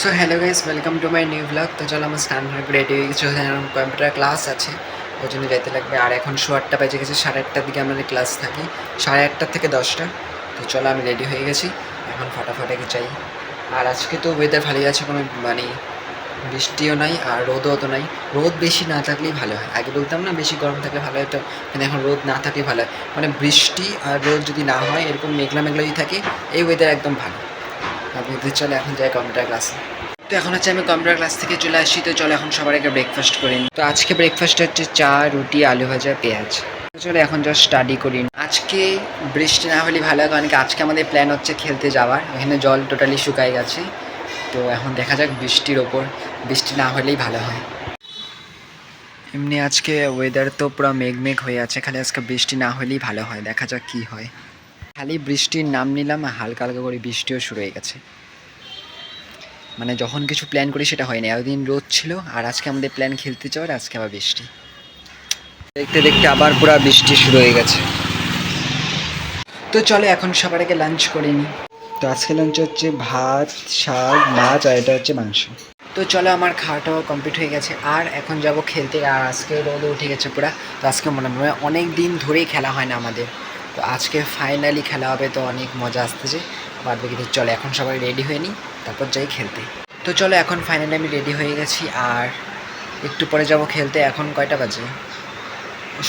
So hello guys welcome to my new blog তো চলো আমার স্নান হয়ে রেডি হয়ে গেছে কম্পিউটার ক্লাস আছে। ওই জন্য যেতে লাগবে। আর এখন শো আটটা বেজে গেছে, সাড়ে আটটার দিকে আমাদের ক্লাস থাকি। সাড়ে আটটার থেকে দশটা। তো চলো আমি রেডি হয়ে গেছি। এখন ফটাফট আগে চাই আর আজকে তো ওয়েদার ভালোই আছে, কোনো মানে বৃষ্টিও নাই আর রোদও তো নাই। রোদ বেশি না থাকলেই ভালো হয়। আগে বলতাম না, বেশি গরম থাকলে ভালো হতো কিন্তু এখন রোদ না থাকলে ভালো হয়। মানে বৃষ্টি আর রোদ যদি না হয়, এরকম মেঘলা মেঘলা যদি থাকে, এই ওয়েদার একদম ভালো। আপনি চলে এখন যাই কম্পিউটার ক্লাসে তো এখন হচ্ছে আমি কম্পিউটার ক্লাস থেকে চলে আসি, তো চলো এখন সবার আগে ব্রেকফাস্ট করি। তো আজকে ব্রেকফাস্ট হচ্ছে চা, রুটি, আলু ভাজা, পেঁয়াজ। চলো এখন জাস্ট স্টাডি করি। আজকে বৃষ্টি না হলে ভালো হয়, কারণ কি আজকে আমাদের প্ল্যান হচ্ছে খেলতে যাওয়ার। এখানে জল টোটালি শুকাই গেছে। তো এখন দেখা যাক বৃষ্টির ওপর। বৃষ্টি না হলেই ভালো হয়। এমনি আজকে ওয়েদার তো পুরো মেঘ মেঘ হয়ে আছে, খালি আজকে বৃষ্টি না হলেই ভালো হয়। দেখা যাক কি হয়। খালি বৃষ্টির নাম নিলাম আর হালকা হালকা করে বৃষ্টিও শুরু হয়ে গেছে। মানে যখন কিছু প্ল্যান করি সেটা হয়নি। এতদিন রোদ ছিল আর আজকে আমাদের প্ল্যান খেলতে যাওয়ার আজকে আবার বৃষ্টি। দেখতে দেখতে আবার পুরো বৃষ্টি শুরু হয়ে গেছে। তো চলো এখন সবার আগে লাঞ্চ করে নিই তো আজকে লাঞ্চ হচ্ছে ভাত, শাক, মাছ আর এটা হচ্ছে মাংস। তো চলো আমার খাওয়াটাও কমপ্লিট হয়ে গেছে আর এখন যাব খেলতে। আর আজকে রোদ উঠে গেছে পুরা। তো আজকে মনে হয় অনেক দিন ধরেই খেলা হয় না আমাদের। তো আজকে ফাইনালি খেলা হবে, তো অনেক মজা আসতেছে। বাদ বাকি চলো, এখন সবাই রেডি হয়ে নিই, তারপর যাই খেলতে। তো চলো, এখন ফাইনালি আমি রেডি হয়ে গেছি, আর একটু পরে যাব খেলতে, এখন কয়টা বাজে?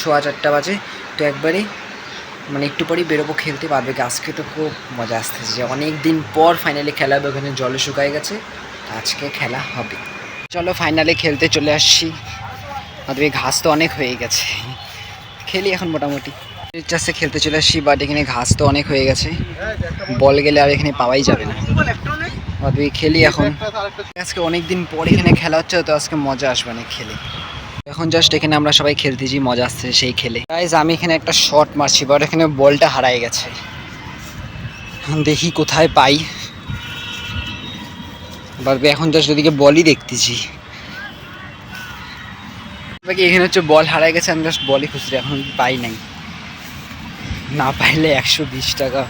সোয়া চারটা বাজে, তো একবারে মানে একটু পরেই বেরোবো খেলতে পারবে আজকে তো খুব মজা আসতেছে যে অনেক দিন পর ফাইনালি খেলা হবে, ওখানে জলে শুকায় গেছে আজকে খেলা হবে। চলো ফাইনালি খেলতে চলে আসছি। অতবে ঘাস তো অনেক হয়ে গেছে। খেলি এখন মোটামুটি। চাষে খেলতে চলে আসছি বাট এখানে ঘাস তো অনেক হয়ে গেছে। বল গেলে আর এখানে পাওয়াই যাবে না। তুই খেলি এখন। আজকে অনেক দিন পর এখানে খেলা হচ্ছে, তো আজকে মজা আসবে না খেলে। এখন জাস্ট এখানে আমরা সবাই খেলতেছি, মজা আসছে সেই খেলে। গাইজ আমি এখানে একটা শট মারছি বাট এখানে বলটা হারাই গেছে। দেখি কোথায় পাই। বাট এখন জাস্ট ওদিকে বলই দেখতেছি। বাকি এখানে হচ্ছে বল হারাই গেছে, আমি জাস্ট বলই খুঁজছি, এখন পাই নাই। না পাইলে একশো বিশ টাকা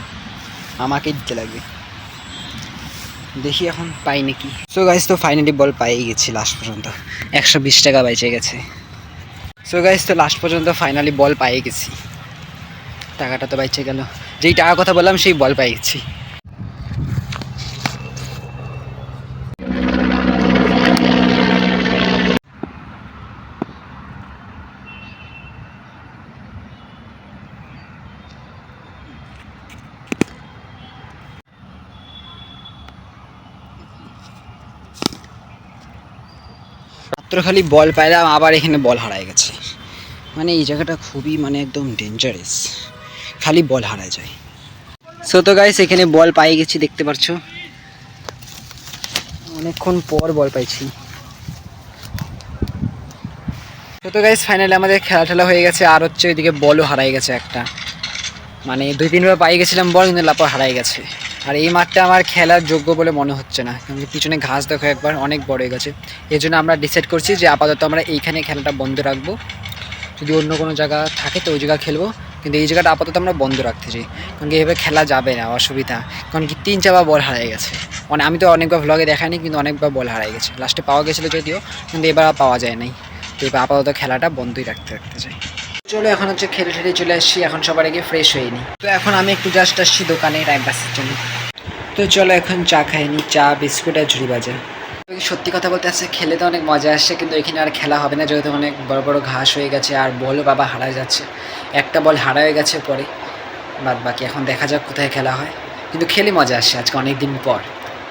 আমাকেই দিতে লাগবে। দেখি এখন পাই নাকি। সো গাইজ তো ফাইনালি বল পাইয়ে গেছি লাস্ট পর্যন্ত। একশো বিশ টাকা বেঁচে গেছে। সো গাইজ তো লাস্ট পর্যন্ত ফাইনালি বল পাইয়ে গেছি। টাকাটা তো বেঁচে গেল। যেই টাকার কথা বললাম, সেই বল পাই মাত্র খালি বল পাইলাম, আবার এখানে বল হারায় গেছে। মানে এই জায়গাটা খুবই মানে একদম ডেঞ্জারাস খালি বল হারা যায়। সো তো গাইস এখানে বল পাই গেছি, দেখতে পাচ্ছ অনেকক্ষণ পর বল পাইছি। তো গাইস ফাইনালি আমাদের খেলা ঠেলা হয়ে গেছে, আর হচ্ছে ওইদিকে বলও হারাই গেছে একটা। মানে দুই তিনবার পাই গেছিলাম বল, কিন্তু লাপা হারাই গেছে। আর এই মাঠটা আমার খেলার যোগ্য বলে মনে হচ্ছে না। কারণ পিছনে ঘাস দেখো একবার, অনেক বড় হয়ে গেছে। এই জন্য আমরা ডিসাইড করছি যে আপাতত আমরা এইখানে খেলাটা বন্ধ রাখব। যদি অন্য কোনো জায়গা থাকে তো ওই জায়গা খেলব। কিন্তু এই জায়গাটা আপাতত আমরা বন্ধ রাখতে চাই। কারণ কি এভাবে খেলা যাবে না, অসুবিধা। কারণ কি তিন চারবার বল হারাই গেছে। মানে আমি তো অনেকবার ভ্লগে দেখাইনি, কিন্তু অনেকবার বল হারাই গেছে। লাস্টে পাওয়া গেছিল যদিও, কিন্তু এবার পাওয়া যায় নাই। তো এবার আপাতত খেলাটা বন্ধই রাখতে রাখতে চাই। চলো এখন হচ্ছে খেলে ঠেলে চলে আসছি এখন সবার আগে ফ্রেশ হয়ে নিই তো এখন আমি একটু জাস্ট আসছি দোকানে টাইম পাসের জন্য। তো চলো এখন চা খাইনি চা, বিস্কুট আর ঝুড়ি বাজা সত্যি কথা বলতে আসছে খেলে তো অনেক মজা আসছে কিন্তু এখানে আর খেলা হবে না, যেহেতু অনেক বড় বড় ঘাস হয়ে গেছে, আর বলও বাবা হারা যাচ্ছে। একটা বল হারা হয়ে গেছে পরে, বাদ বাকি এখন দেখা যাক কোথায় খেলা হয়। কিন্তু খেলে মজা আসছে আজকে অনেক দিন পর।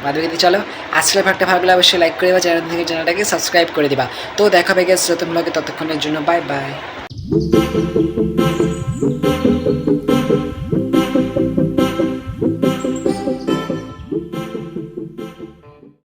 বাদ বাকি চলো, আজকের ভাগটা ভালো লাগলে অবশ্যই লাইক করে দেবা চ্যানেল থেকে চ্যানেলটাকে সাবস্ক্রাইব করে দিবা। তো দেখা পেয়ে গেছে ব্লগে ততক্ষণের জন্য বাই বাই Thank you.